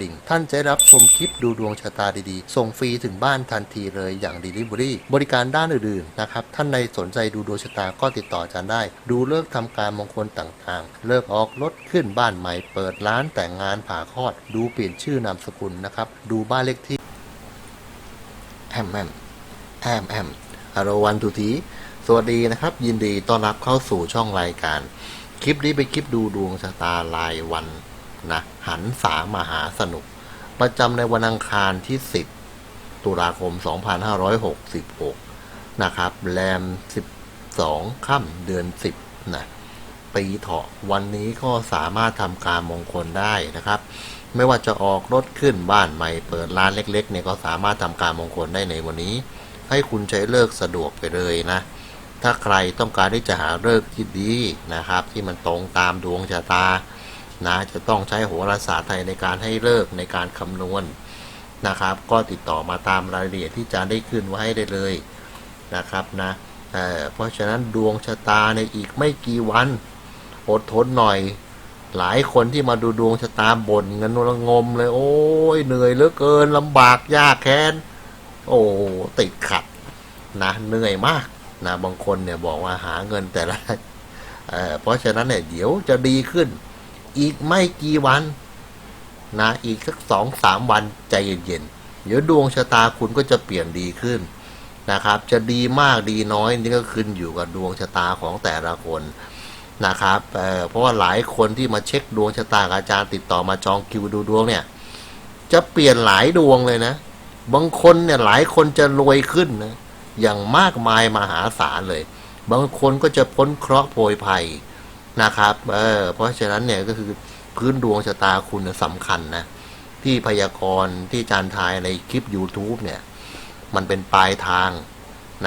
ดิ่ง ท่านจะรับชมคลิปดูดวงชะตาดีๆ ส่งฟรีถึงบ้านทันทีเลยอย่าง Delivery บริการด้านอื่นๆนะครับ ท่านใดสนใจดูดวงชะตาก็ติดต่ออาจารย์ได้ ดูเลิกษ์ทำการมงคลต่างๆ เลิกออกรถขึ้นบ้านใหม่ เปิดร้านแต่งงานผ่าคลอด ดูเปลี่ยนชื่อนามสกุลนะครับ ดูบ้านเลขที่แอมแอมแอมแอมอารวันทุทีสวัสดีนะครับ ยินดีต้อนรับเข้าสู่ช่องรายการ คลิปนี้เป็นคลิปดูดวงชะตารายวันนะ หันสามหาสนุก ประจำในวันอังคารที่ 10 ตุลาคม 2566 นะครับ แรม 12 ค่ำเดือน 10 นะปีเถาะวันนี้ก็สามารถทำการมงคลได้นะครับ ไม่ว่าจะออกรถขึ้นบ้านใหม่เปิดร้านเล็กๆเนี่ยก็สามารถทำการมงคลได้ในวันนี้ ให้คุณใช้เลิกสะดวกไปเลยนะ ถ้าใครต้องการที่จะหาเลิกที่ดีนะครับ ที่มันตรงตามดวงชะตา นะจะต้องใช้โหราศาสตร์ไทยในการให้เลิกในการคำนวณนะครับ ก็ติดต่อมาตามรายละเอียดที่จะได้ขึ้นไว้ได้เลยนะครับนะเเพราะฉะนั้นดวงชะตาในอีกไม่กี่วันอดทนหน่อย หลายคนที่มาดูดวงชะตาบ่นเงินระงมเลย โอ้ยเหนื่อยเหลือเกินลำบากยากแค้น โอ้ติดขัดนะเหนื่อยมากนะบางคนเนี่ยบอกว่าหาเงินแต่ละเเพราะฉะนั้นเนี่ยเดี๋ยวจะดีขึ้น อีกไม่กี่วันนะอีกสักสองสามวันใจเย็นๆเดี๋ยวดวงชะตาคุณก็จะเปลี่ยนดีขึ้นนะครับ จะดีมากดีน้อยนี่ก็ขึ้นอยู่กับดวงชะตาของแต่ละคนนะครับเเพราะว่าหลายคนที่มาเช็คดวงชะตาอาจารย์ติดต่อมาจองคิวดูดวงเนี่ย จะเปลี่ยนหลายดวงเลยนะ บางคนเนี่ยหลายคนจะรวยขึ้นนะอย่างมากมายมหาศาลเลย บางคนก็จะพ้นเคราะห์โพยภัย นะครับเออเพราะฉะนั้นเนี่ยก็คือพื้นดวงชะตาคุณน่ะสำคัญนะ ที่พยากรณ์ที่จารย์ทายในคลิป YouTube เนี่ย มันเป็นปลายทาง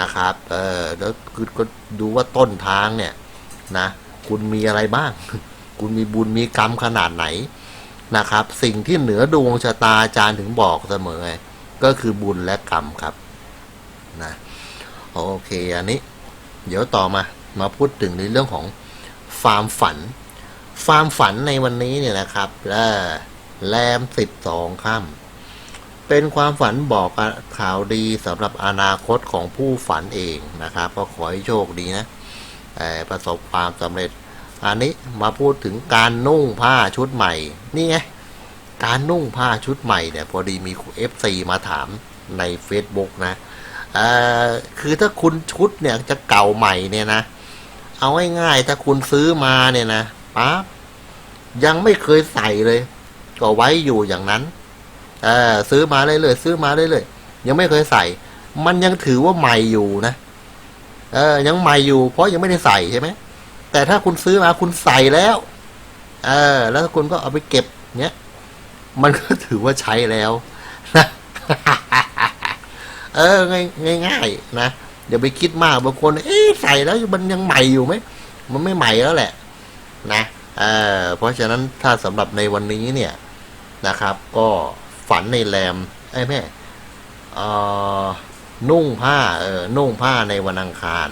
นะครับ เออแล้วคือก็ดูว่าต้นทางเนี่ยนะ คุณมีอะไรบ้าง คุณมีบุญมีกรรมขนาดไหนนะครับ สิ่งที่เหนือดวงชะตาอาจารย์ถึงบอกเสมอ ก็คือบุญและกรรมครับนะโอเคอันนี้ เดี๋ยวต่อมามาพูดถึงในเรื่องของ ฟาร์มฝัน ฟาร์มฝันในวันนี้เนี่ยนะครับเอ่อแรมสิบสองค่ำเป็นความฝันบอกข่าวดีสำหรับอนาคตของผู้ฝันเองนะครับ ก็ขอให้โชคดีนะประสบความสำเร็จ อันนี้มาพูดถึงการนุ่งผ้าชุดใหม่ นี่ไงการนุ่งผ้าชุดใหม่เนี่ยพอดีมี FC มาถามใน Facebook นะคือถ้าคุณชุดเนี่ยจะเก่าใหม่เนี่ยนะ เอาง่ายๆถ้าคุณซื้อมาเนี่ยนะปั๊บยังไม่เคยใส่เลย ก็ไว้อยู่อย่างนั้นเออซื้อมาเรื่อยๆซื้อมาเรื่อยๆยังไม่เคยใส่ มันยังถือว่าใหม่อยู่นะเออ ยังใหม่อยู่ เพราะยังไม่ได้ใส่ใช่ไหมแต่ถ้าคุณซื้อมาคุณใส่แล้ว เออ แล้วคุณก็เอาไปเก็บ เนี้ยมันก็ถือว่าใช้แล้วนะเออง่ายง่ายๆนะ อย่าไปคิดมากบางคนเอ๊ะใส่แล้วมันยังใหม่อยู่ไหมมันไม่ใหม่แล้วแหละ นะเออเพราะฉะนั้นถ้าสำหรับในวันนี้เนี่ยนะครับ ก็ฝันในแรมไอ้แม่เออนุ่งผ้าเออนุ่งผ้าในวันอังคาร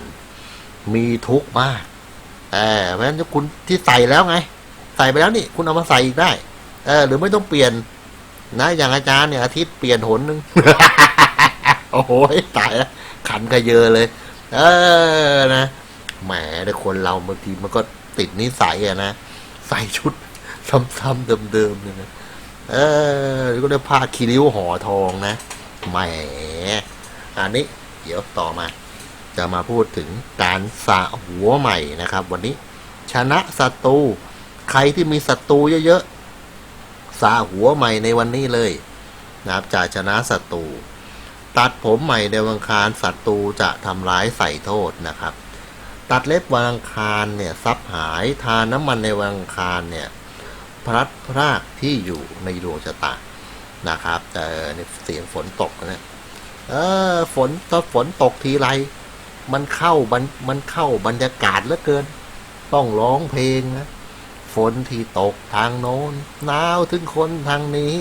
มีทุกข์มากเออเพราะฉะนั้นคุณที่ใส่แล้วไง ใส่ไปแล้วนี่ คุณเอามาใส่อีกได้ เออ หรือไม่ต้องเปลี่ยน นะ อย่างอาจารย์เนี่ยอาทิตย์เปลี่ยนหนหนึ่งโอ้โหตายแล้ว ขันกระเยอเลย เออนะแหมแต่คนเราบางทีมันก็ติดนิสัยอะนะใส่ชุด ซ้ำๆเดิมๆเนี่ยนะเออก็ได้ผ้าคีริ้วห่อทองนะแหมอันนี้ เดี๋ยวต่อมา จะมาพูดถึงการสะหัวใหม่นะครับ วันนี้ ชนะศัตรูใครที่มีศัตรูเยอะๆสาหัวใหม่ในวันนี้เลยนะครับจะชนะศัตรู ตัดผมใหม่ในวันอังคารศัตรูจะทำร้ายใส่โทษนะครับ ตัดเล็บวันอังคารเนี่ยทรัพย์หายทานน้ำมันในวันอังคารเนี่ยพลัดพรากที่อยู่ในดวงชะตานะครับแต่เสียงฝนตกนะเออฝนถ้าฝนตกทีไร มันเข้าบรรมันเข้าบรรยากาศเหลือเกิน ต้องร้องเพลงนะฝนที่ตกทางโน้นหนาวถึงคนทางนี้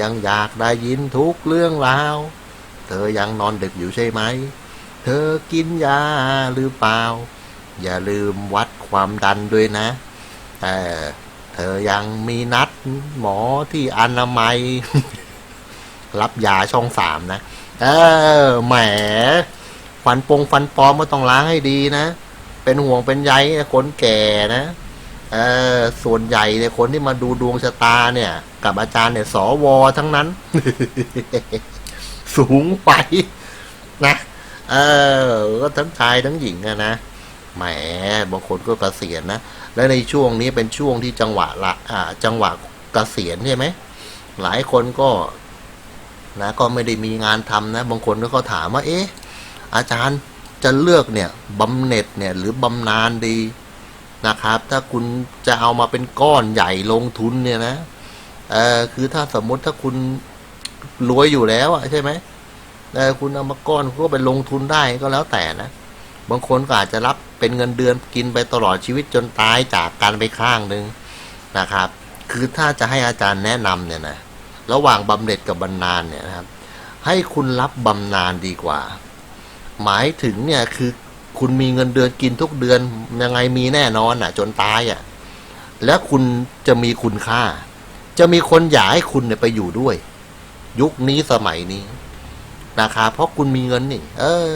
ยังอยากได้ยินทุกเรื่องราว เธอยังนอนดึกอยู่ใช่ไหม เธอกินยาหรือเปล่า อย่าลืมวัดความดันด้วยนะ แต่เธอยังมีนัดหมอที่อนามัย รับยาช่องสามนะ เออ แหม ฟันปงฟันปลอมก็ต้องล้างให้ดีนะ เป็นห่วงเป็นใยคนแก่นะเออส่วนใหญ่เนี่ยคนที่มาดูดวงชะตาเนี่ย กับอาจารย์เนี่ยสวทั้งนั้น สูงไปนะเออก็ทั้งชายทั้งหญิงอะนะแหมบางคนก็เกษียณนะและในช่วงนี้เป็นช่วงที่จังหวะละอ่า จังหวะเกษียณใช่ไหมหลายคนก็ นะ ก็ไม่ได้มีงานทำนะ บางคนก็ถามว่า เอ๊ะอาจารย์จะเลือกเนี่ยบำเหน็จเนี่ย หรือบำนาญดีนะครับ ถ้าคุณจะเอามาเป็นก้อนใหญ่ลงทุนเนี่ยนะเออคือถ้าสมมุติถ้าคุณ รวยอยู่แล้วอะใช่ไหมเออคุณเอามาก้อนคุณก็ไปลงทุนได้ก็แล้วแต่นะ บางคนก็อาจจะรับเป็นเงินเดือนกินไปตลอดชีวิตจนตายจากการไปข้างหนึ่งนะครับ คือถ้าจะให้อาจารย์แนะนำเนี่ยนะระหว่างบำเหน็จกับบำนาญเนี่ยนะครับ ให้คุณรับบำนาญดีกว่า หมายถึงเนี่ยคือคุณมีเงินเดือนกินทุกเดือนยังไงมีแน่นอนอะ จนตายอะ แล้วคุณจะมีคุณค่า จะมีคนอยากให้คุณเนี่ยไปอยู่ด้วย ยุคนี้สมัยนี้นะครับเพราะคุณมีเงินนี่ เออ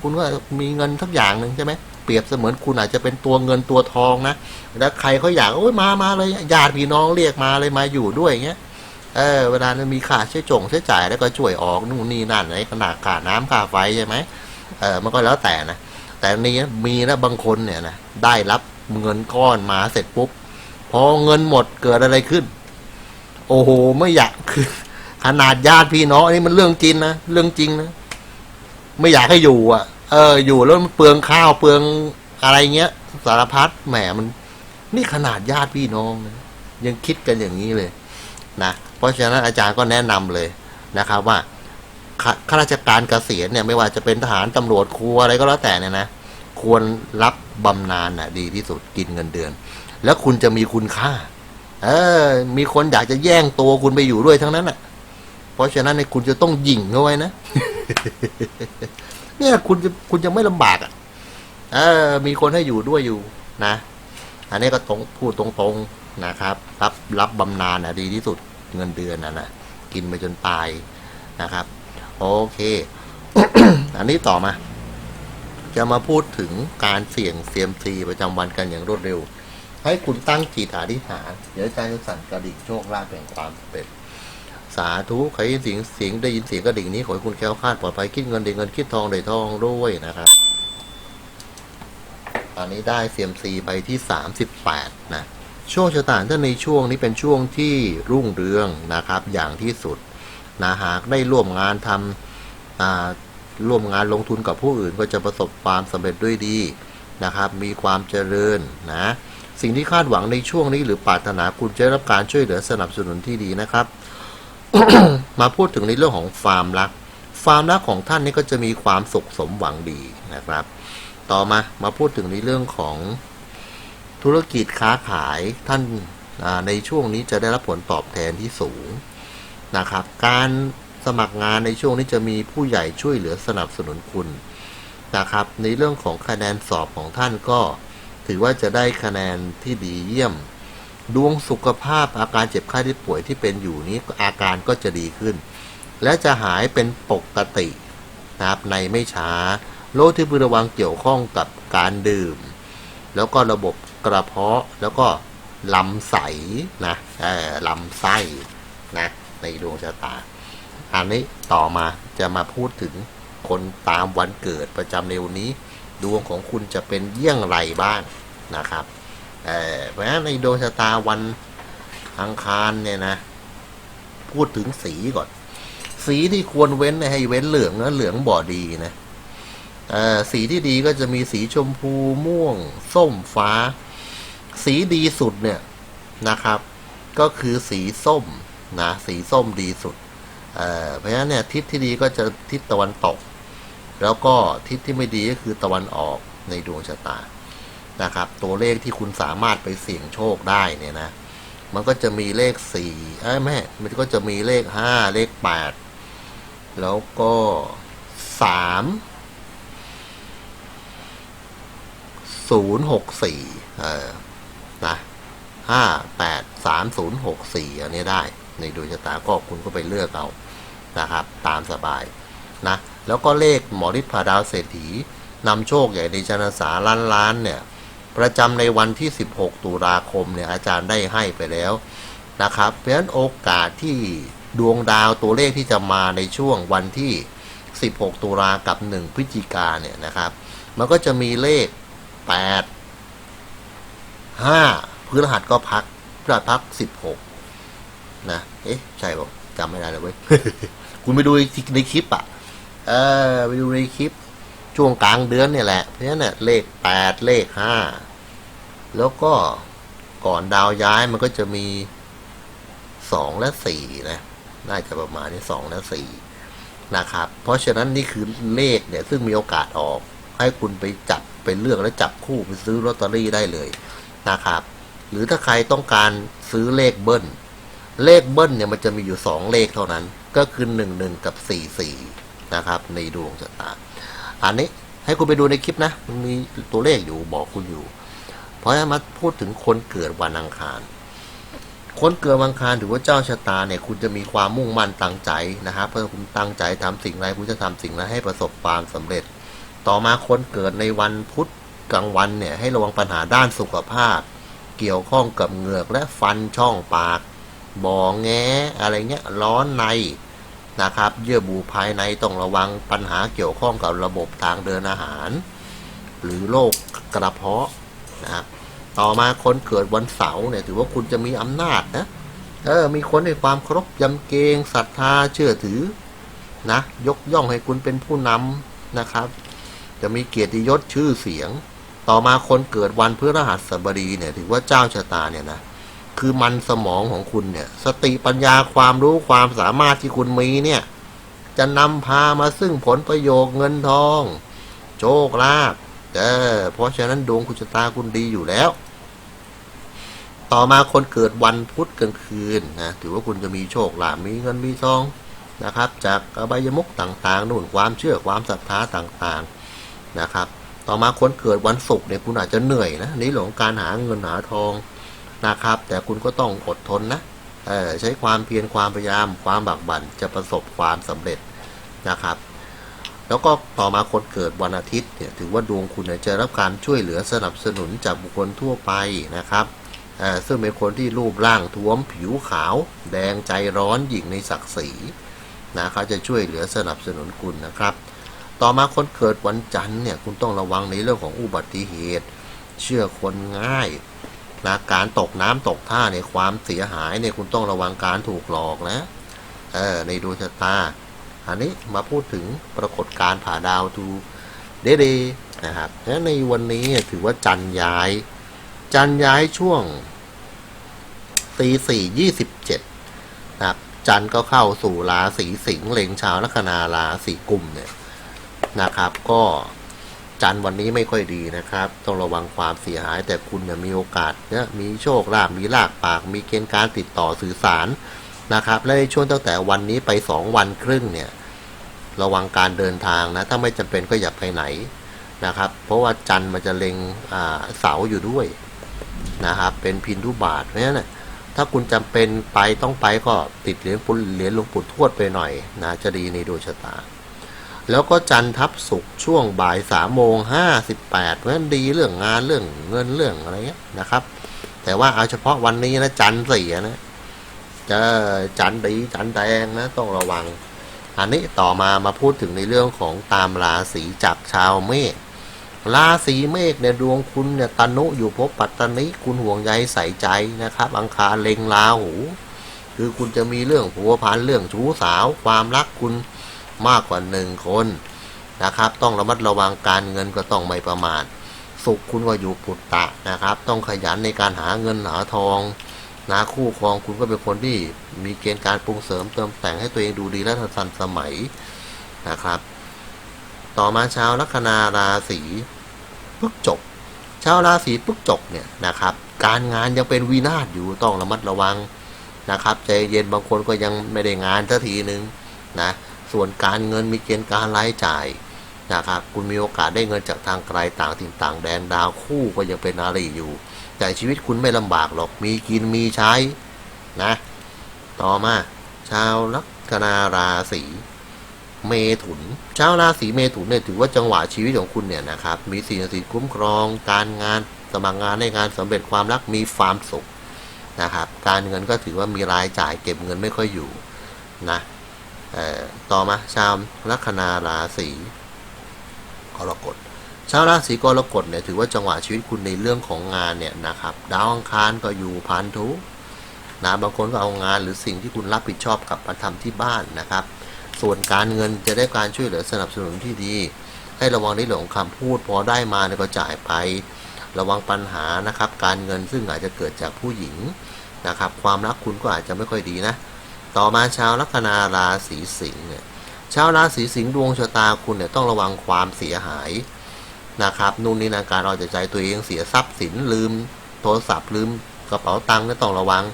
คุณก็มีเงินทักอย่างหนึ่งใช่ไหมเปรียบเสมือนคุณอาจจะเป็นตัวเงินตัวทองนะแล้วใครเขาอยากโอ้ยมามาเลยญาติพี่น้องเรียกมาเลยมาอยู่ด้วยเงี้ยเออเวลามีค่าใช้จงใช้จ่ายแล้วก็ช่วยออกนู่นนี่นั่นไอ้ขนาดค่าน้ำค่าไฟใช่ไหมเออมันก็แล้วแต่นะแต่นี้มีนะบางคนเนี่ยนะได้รับเงินก้อนมาเสร็จปุ๊บพอเงินหมดเกิดอะไรขึ้น โอ้โหไม่อยากคือ ขนาดญาติพี่น้องอันนี้มันเรื่องจริงนะเรื่องจริงนะไม่อยากให้อยู่ อะ เออ อยู่แล้วมันเปลืองข้าวเปลืองอะไรเงี้ย สารพัดแหมมัน นี่ขนาดญาติพี่น้องนะยังคิดกันอย่างนี้เลยนะเพราะฉะนั้นอาจารย์ก็แนะนำเลยนะครับ ว่าขข้าราชการเกษียณเนี่ย ไม่ว่าจะเป็นทหารตำรวจครูอะไรก็แล้วแต่เนี่ยนะควรรับบำนาญน่ะ ดีที่สุดกินเงินเดือน แล้วคุณจะมีคุณค่า เออ มีคนอยากจะแย่งตัวคุณไปอยู่ด้วยทั้งนั้นอะ เพราะฉะนั้นในยคุณจะต้องหยิ่งเข้าไว้นะ เนี่ยคุณจะคุณจะไม่ลำบากอะเออมีคนให้อยู่ด้วยอยู่นะ อันนี้ก็ตรงพูดตรงๆนะครับ รับรับบำนาญนะดีที่สุดเงินเดือนนะนะกินไปจนตายนะครับ โอเค อันนี้ต่อมา จะมาพูดถึงการเสี่ยงเซียมซีประจำวันกันอย่างรวดเร็ว ให้คุณตั้งจิตอธิษฐาน เดี๋ยวอาจารย์จะสั่นกระดิ่งโชคลาภแห่งความสำเร็จ สาธุใครได้ยินเสียงเสียงได้ยินเสียงกระดิ่งนี้ขอให้คุณแคล้วคลาดปลอดภัยคิดเงินได้เงินคิดทองได้ทองด้วยนะครับตอนนี้ได้เซียมซีไปที่สามสิบแปดนะช่วงชะตาถ้าในช่วงนี้เป็นช่วงที่รุ่งเรืองนะครับ อย่างที่สุดนะหากได้ร่วมงานทำอ่าร่วมงานลงทุนกับผู้อื่นก็จะประสบความสำเร็จด้วยดีนะครับ มีความเจริญนะสิ่งที่คาดหวังในช่วงนี้หรือปรารถนาคุณจะได้รับการช่วยเหลือสนับสนุนที่ดีนะครับ มาพูดถึงในเรื่องของฟาร์มรักฟาร์มรักของท่านนี่ก็จะมีความสุขสมหวังดีนะครับ ต่อมามาพูดถึงในเรื่องของธุรกิจค้าขายท่านในช่วงนี้จะได้รับผลตอบแทนที่สูงนะครับ การสมัครงานในช่วงนี้จะมีผู้ใหญ่ช่วยเหลือสนับสนุนคุณนะครับ ในเรื่องของคะแนนสอบของท่านก็ ถือว่าจะได้คะแนนที่ดีเยี่ยม ดวงสุขภาพอาการเจ็บไข้ที่ป่วยที่เป็นอยู่นี้อาการก็จะดีขึ้น และจะหายเป็นปกตินะครับในไม่ช้า โรคที่พึงระวังเกี่ยวข้องกับการดื่ม แล้วก็ระบบกระเพาะแล้วก็ลำไส้นะเออลำไส้นะในดวงชะตา อันนี้ต่อมาจะมาพูดถึงคนตามวันเกิดประจำในวันนี้ ดวงของคุณจะเป็นเยี่ยงไรบ้างนะครับ เออเพราะฉะนั้นในดวงชะตาวันอังคารเนี่ยนะ พูดถึงสีก่อน สีที่ควรเว้นให้เว้นเหลืองนะเหลืองบ่อดีนะสีที่ดีก็จะมีสีชมพูม่วง ส้มฟ้า สีดีสุดเนี่ยนะครับ ก็คือสีส้มนะสีส้มดีสุดเเพราะฉะนั้นเนี่ยทิศที่ดีก็จะทิศตะวันตก แล้วก็ทิศที่ไม่ดีก็คือตะวันออกในดวงชะตา นะครับ ตัวเลขที่คุณสามารถไปเสี่ยงโชคได้เนี่ยนะ มันก็จะมีเลขสี่เอ้ยแม่มันก็จะมีเลขห้าเลขแปดแล้วก็สามศูนย์หกสี่เออนะห้าแปดสามศูนย์หกสี่อันนี้ได้ ในดวงชะตาก็คุณก็ไปเลือกเอานะครับ ตามสบายนะแล้วก็เลขหมอฤทธิ์ผาดาวเศรษฐีนำโชคใหญ่ในชนสาล้านล้านเนี่ย ประจำในวันที่ 16 ตุลาคมเนี่ยอาจารย์ได้ให้ไปแล้วนะครับ เพราะฉะนั้นโอกาสที่ดวงดาวตัวเลขที่จะมาในช่วงวันที่ 16 ตุลากับ 1 พฤศจิกาเนี่ยนะครับ มันก็จะมีเลข 8 5พฤหัสก็พักพฤหัสพัก 16 นะ เอ๊ะ ใช่ป่ะจำไม่ได้เลยเว้ย คุณไปดูในคลิปอะ เออ ไปดูในคลิป ช่วงกลางเดือนนี่แหละ เพราะฉะนั้นเลขแปดเลขห้าแล้วก็ก่อนดาวย้ายมันก็จะมีสองและสี่นะน่าจะประมาณนี้สองและสี่นะครับ เพราะฉะนั้นนี่คือเลขเนี่ยซึ่งมีโอกาสออก ให้คุณไปจับไปเลือกแล้วจับคู่ไปซื้อลอตเตอรี่ได้เลยนะครับ หรือถ้าใครต้องการซื้อเลขเบิ้ล เลขเบิ้ลเนี่ยมันจะมีอยู่สองเลขเท่านั้น ก็คือหนึ่งหนึ่งกับสี่สี่นะครับ ในดวงชะตา อันนี้ ให้คุณไปดูในคลิปนะมันมีตัวเลขอยู่บอกคุณอยู่ เพราะฉะนั้นมาพูดถึงคนเกิดวันอังคาร คนเกิดวันอังคารถือว่าเจ้าชะตาเนี่ย คุณจะมีความมุ่งมั่นตั้งใจนะครับเพื่อคุณตั้งใจทำสิ่งใดคุณจะทำสิ่งนั้นให้ประสบความสำเร็จ ต่อมาคนเกิดในวันพุธกลางวันเนี่ย ให้ระวังปัญหาด้านสุขภาพ เกี่ยวข้องกับเหงือกและฟันช่องปากบ่อแงอะไรเงี้ยร้อนใน นะครับ เยื่อบุภายในต้องระวังปัญหาเกี่ยวข้องกับระบบทางเดินอาหาร หรือโรคกระเพาะนะครับต่อมาคนเกิดวันเสาร์เนี่ยถือว่าคุณจะมีอำนาจนะเออมีคนให้ความเคารพยำเกรงศรัทธาเชื่อถือนะยกย่องให้คุณเป็นผู้นำนะครับ จะมีเกียรติยศชื่อเสียง ต่อมาคนเกิดวันพฤหัสบดีเนี่ยถือว่าเจ้าชะตาเนี่ยนะ คือมันสมองของคุณเนี่ย สติปัญญาความรู้ความสามารถที่คุณมีเนี่ย จะนำพามาซึ่งผลประโยชน์เงินทอง โชคลาภเออเพราะฉะนั้นดวงคุณชะตาคุณดีอยู่แล้ว ต่อมาคนเกิดวันพุธกลางคืนนะถือว่าคุณจะมีโชคลาภมีเงินมีทองนะครับ จากอบายมุกต่างๆนู่นความเชื่อความศรัทธาต่างๆนะครับ ต่อมาคนเกิดวันศุกร์เนี่ยคุณอาจจะเหนื่อยนะในเรื่องของการหาเงินหาทอง นะครับ แต่คุณก็ต้องอดทนนะใช้ความเพียรความพยายาม ความบักบั่นจะประสบความสำเร็จนะครับ แล้วก็ต่อมาคนเกิดวันอาทิตย์เนี่ยถือว่าดวงคุณจะรับการช่วยเหลือสนับสนุนจากบุคคลทั่วไปนะครับซึ่งเป็นคนที่รูปร่างท้วมผิวขาว แดงใจร้อนหยิ่งในศักดิ์ศรีนะเขาจะช่วยเหลือสนับสนุนคุณนะครับ ต่อมาคนเกิดวันจันทร์เนี่ยคุณต้องระวังในเรื่องของอุบัติเหตุ เชื่อคนง่าย นะการตกน้ำตกท่าในความเสียหายเนี่ยคุณต้องระวังการถูกหลอกนะ เออในดวงชะตา อันนี้มาพูดถึงปรากฏการผ่าดาวทูเดเดนะครับและในวันนี้ถือว่าจันทร์ย้าย จันทร์ย้ายช่วงตีสี่ยี่สิบเจ็ดนะครับจันทร์ก็เข้าสู่ราศีสิงห์เล็งชาวลัคนาราศีกุมเนี่ยนะครับ ก็ จันทร์วันนี้ไม่ค่อยดีนะครับ ต้องระวังความเสียหาย แต่คุณเนี่ยมีโอกาสเนี่ยมีโชคลาภมีลากปาก มีเกณฑ์การติดต่อสื่อสารนะครับ และในช่วงตั้งแต่วันนี้ไปสองวันครึ่งเนี่ยระวังการเดินทางนะ ถ้าไม่จำเป็นก็อย่าไปไหนนะครับ เพราะว่าจันทร์มันจะเล็งอ่าเสาอยู่ด้วยนะครับ เป็นพินทุบาทเพราะฉะนั้นนะถ้าคุณจำเป็นไปต้องไปก็ติดเหรียญปุ่นเหรียญหลวงปู่ทวดไปหน่อยนะจะดีในดวงชะตา แล้วก็จันทับศุกช่วงบ่ายสามโมงห้าสิบแปดเพราะฉะนั้นดีเรื่องงานเรื่องเงินเรื่องอะไรเงี้ยนะครับ แต่ว่าเอาเฉพาะวันนี้นะจันเสียนะจะจันดีจันแดงนะต้องระวัง อันนี้ต่อมามาพูดถึงในเรื่องของตามราศีจับชาวเมษราศีเมษเนี่ยดวงคุณเนี่ยตนุอยู่ภพปัตตนิคุณห่วงใยใส่ใจนะครับ อังคารเล็งราหู คือคุณจะมีเรื่องผัวพันเรื่องชู้สาว ความรักคุณ มากกว่าหนึ่งคนนะครับ ต้องระมัดระวังการเงินก็ต้องไม่ประมาท สุขคุณก็อยู่ปุตตะนะครับ ต้องขยันในการหาเงินหาทองนะคู่ครองคุณก็เป็นคนที่มีเกณฑ์การปรุงเสริมเติมแต่งให้ตัวเองดูดีและทันสมัยนะครับ ต่อมาชาวลัคนาราศีพฤกจกชาวราศีพฤกจกเนี่ยนะครับ การงานยังเป็นวินาศอยู่ต้องระมัดระวังนะครับใจเย็นบางคนก็ยังไม่ได้งานสักทีหนึ่งนะ ส่วนการเงินมีเกณฑ์การรายจ่ายนะครับคุณมีโอกาสได้เงินจากทางไกลต่างถิ่นต่างแดนดาวคู่ก็ยังเป็นอารีอยู่ แต่ชีวิตคุณไม่ลำบากหรอกมีกินมีใช้นะ ต่อมาชาวลัคนาราศีเมถุนชาวราศีเมถุนเนี่ยถือว่าจังหวะชีวิตของคุณเนี่ยนะครับมีสิ่งศักดิ์สิทธิ์คุ้มครอง การงานสมัครงานในงานสำเร็จความรักมีความสุขนะครับ การเงินก็ถือว่ามีรายจ่ายเก็บเงินไม่ค่อยอยู่นะ ต่อมาชาวลัคนาราศีกรกฎชาวราศีกรกฎเนี่ยถือว่าจังหวะชีวิตคุณในเรื่องของงานเนี่ยนะครับดาวอังคารก็อยู่พันธุนะบางคนก็เอางานหรือสิ่งที่คุณรับผิดชอบกลับมาทำที่บ้านนะครับ ส่วนการเงินจะได้การช่วยเหลือสนับสนุนที่ดี ให้ระวังในเรื่องของคำพูดพอได้มาเนี่ยก็จ่ายไป ระวังปัญหานะครับ การเงินซึ่งอาจจะเกิดจากผู้หญิงนะครับ ความรักคุณก็อาจจะไม่ค่อยดีนะ ต่อมาชาวลัคนาราศีสิงห์เนี่ยชาวราศีสิงห์ดวงชะตาคุณเนี่ยต้องระวังความเสียหายนะครับนู่นนี่นาการเอาแต่ใจตัวเองเสียทรัพย์สินลืม โทรศัพท์ลืมกระเป๋าตังค์ก็ต้องระวัง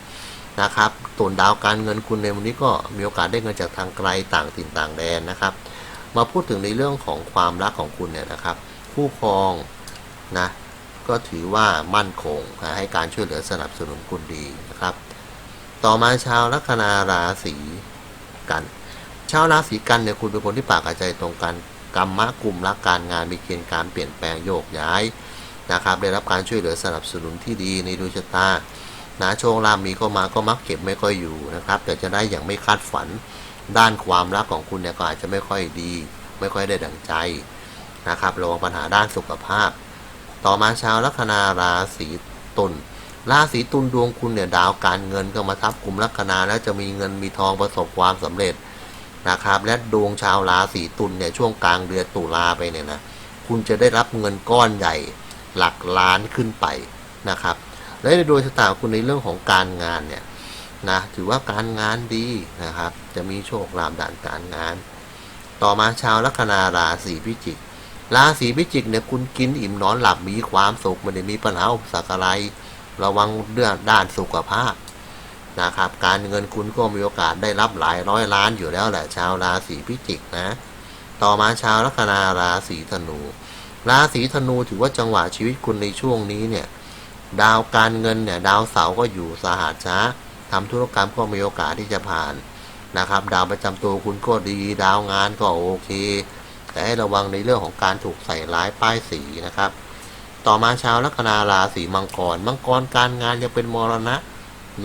นะครับส่วนดาวการเงินคุณในวันนี้ก็มีโอกาสได้เงินจากทางไกลต่างถิ่นต่างแดนนะครับ มาพูดถึงในเรื่องของความรักของคุณเนี่ยนะครับ คู่ครองนะก็ถือว่ามั่นคงให้การช่วยเหลือสนับสนุนคุณดีนะครับ ต่อมาชาวลัคนาราศีกันชาวราศีกันเนี่ยคุณเป็นคนที่ปากกับใจตรงกันกรรมะกลุ่มรักการงานมีเกณฑ์การเปลี่ยนแปลงโยกย้ายนะครับได้รับการช่วยเหลือสนับสนุนที่ดีในดวงชะตานะโชคลาภมีเข้ามาก็มักเก็บไม่ค่อยอยู่นะครับ แต่จะได้อย่างไม่คาดฝันด้านความรักของคุณเนี่ยก็อาจจะไม่ค่อยดี ไม่ค่อยได้ดังใจนะครับระวังปัญหาด้านสุขภาพ ต่อมาชาวลัคนาราศีตุล ราศีตุลดวงคุณเนี่ยดาวการเงินก็มาทับกลุ่มลัคนาแล้วจะมีเงินมีทองประสบความสำเร็จนะครับ และดวงชาวราศีตุลเนี่ยช่วงกลางเดือนตุลาไปเนี่ยนะคุณจะได้รับเงินก้อนใหญ่หลักล้านขึ้นไปนะครับ และในดวงชะตาคุณในเรื่องของการงานเนี่ยนะถือว่าการงานดีนะครับ จะมีโชคลาภด้านการงาน ต่อมาชาวลัคนาราศีพิจิกราศีพิจิกเนี่ยคุณกินอิ่มนอนหลับมีความสุขไม่ได้มีปัญหาอุปสรรคอะไร ระวังเรื่องด้านสุขภาพนะครับ การเงินคุณก็มีโอกาสได้รับหลายร้อยล้านอยู่แล้วแหละชาวราศีพิจิกนะ ต่อมาชาวลัคนาราศีธนู ราศีธนูถือว่าจังหวะชีวิตคุณในช่วงนี้เนี่ย ดาวการเงินเนี่ยดาวเสาร์ก็อยู่สหัสช้าทำธุรกรรมก็มีโอกาสที่จะผ่านนะครับ ดาวประจำตัวคุณก็ดี ดาวงานก็โอเค แต่ให้ระวังในเรื่องของการถูกใส่ร้ายป้ายสีนะครับ ต่อมาชาวลัคนาราศีมังกร มังกรการงานยังเป็นมรณะ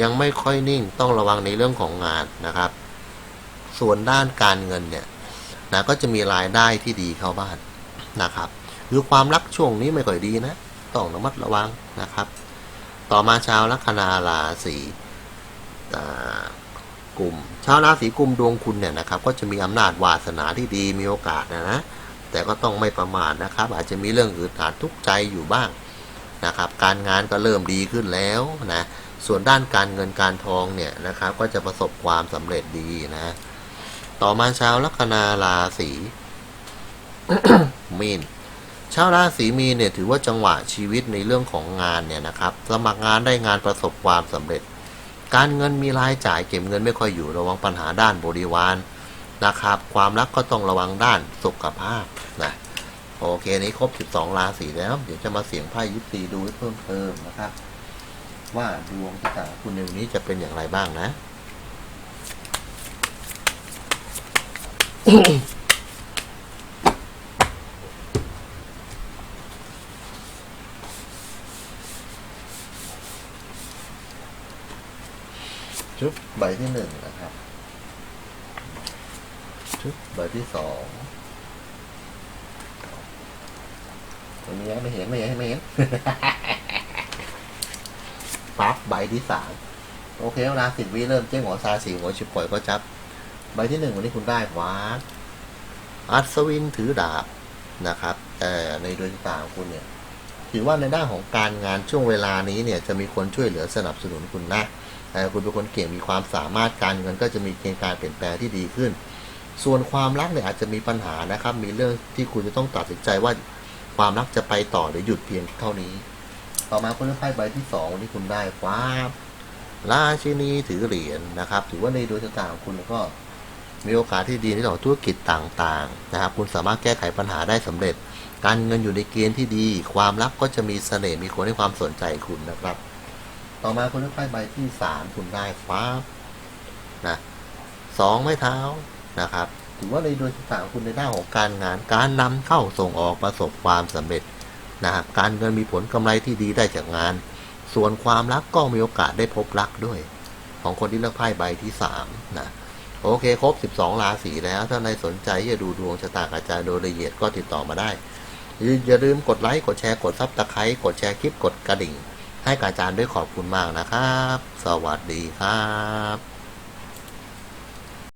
ยังไม่ค่อยนิ่งต้องระวังในเรื่องของงานนะครับ ส่วนด้านการเงินเนี่ยนะก็จะมีรายได้ที่ดีเข้าบ้านนะครับคือความรักช่วงนี้ไม่ค่อยดีนะ ต้องระมัดระวังนะครับ ต่อมาชาวลัคนาราศีกลุ่ม ชาวราศีกุมดวงคุณเนี่ยนะครับ ก็จะมีอำนาจวาสนาที่ดีมีโอกาสนะนะ แต่ก็ต้องไม่ประมาทนะครับ อาจจะมีเรื่องอึดอัดทุกข์ใจอยู่บ้างนะครับ การงานก็เริ่มดีขึ้นแล้วนะส่วนด้านการเงินการทองเนี่ยนะครับ ก็จะประสบความสำเร็จดีนะ ต่อมาชาวลัคนาราศีมีนชาวราศีมีนเนี่ยถือว่าจังหวะชีวิตในเรื่องของงานเนี่ยนะครับ สมัครงานได้งานประสบความสำเร็จ การเงินมีรายจ่ายเก็บเงินไม่ค่อยอยู่ระวังปัญหาด้านบริวาร นะครับ ความรักก็ต้องระวังด้านสุขภาพนะโอเคนี้ครบ 12 ราศีแล้ว เดี๋ยวจะมาเสียงไพ่ยิปซีดูเพิ่มเติมนะครับ ว่าดวงชะตาคุณในวันนี้จะเป็นอย่างไรบ้างนะชุดใบที่หนึ่งนะครับ ชุดใบที่สองไม่มีไม่เห็นไม่เห็นไม่เห็นปั๊บใบที่สามโอเคเวลาสิบวิเริ่มเจ๊งหัวซาสีหัวชิบปล่อยก็จับ ใบที่หนึ่งวันนี้คุณได้วาดอัศวินถือดาบนะครับแต่ในดวงตาของคุณเนี่ยถือว่าในด้านของการงานช่วงเวลานี้เนี่ยจะมีคนช่วยเหลือสนับสนุนคุณนะแต่คุณเป็นคนเก่งมีความสามารถการเงินก็จะมีเกณฑ์การเปลี่ยนแปลงที่ดีขึ้น ส่วนความรักเนี่ยอาจจะมีปัญหานะครับ มีเรื่องที่คุณจะต้องตัดสินใจว่าความรักจะไปต่อหรือหยุดเพียงเท่านี้ ต่อมาคุณเลือกไพ่ใบที่สองวันนี้คุณได้ฟ้าราชินีถือเหรียญนะครับ ถือว่าในดวงชะตาของคุณก็มีโอกาสที่ดีในเรื่องของธุรกิจต่างๆนะครับ คุณสามารถแก้ไขปัญหาได้สำเร็จ การเงินอยู่ในเกณฑ์ที่ดี ความรักก็จะมีเสน่ห์มีคนให้ความสนใจคุณนะครับ ต่อมาคุณเลือกไพ่ใบที่สามคุณได้ฟ้านะสองไม้เท้า นะครับถือว่าในดวงชะตาของคุณในด้านของการงาน การนำเข้าส่งออกประสบความสำเร็จนะครับการเงินมีผลกำไรที่ดีได้จากงาน ส่วนความรักก็มีโอกาสได้พบรักด้วย ของคนที่เลือกไพ่ใบที่สามนะโอเคครบ 12 ราศีแล้ว ถ้าในสนใจจะดูดวงชะตากระจารย์โดยละเอียดก็ติดต่อมาได้ อย่าลืมกดไลค์กดแชร์กดซับสไครต์กดแชร์คลิปกดกระดิ่ง ให้กบอาจารย์ด้วยขอบคุณมากนะครับ สวัสดีครับ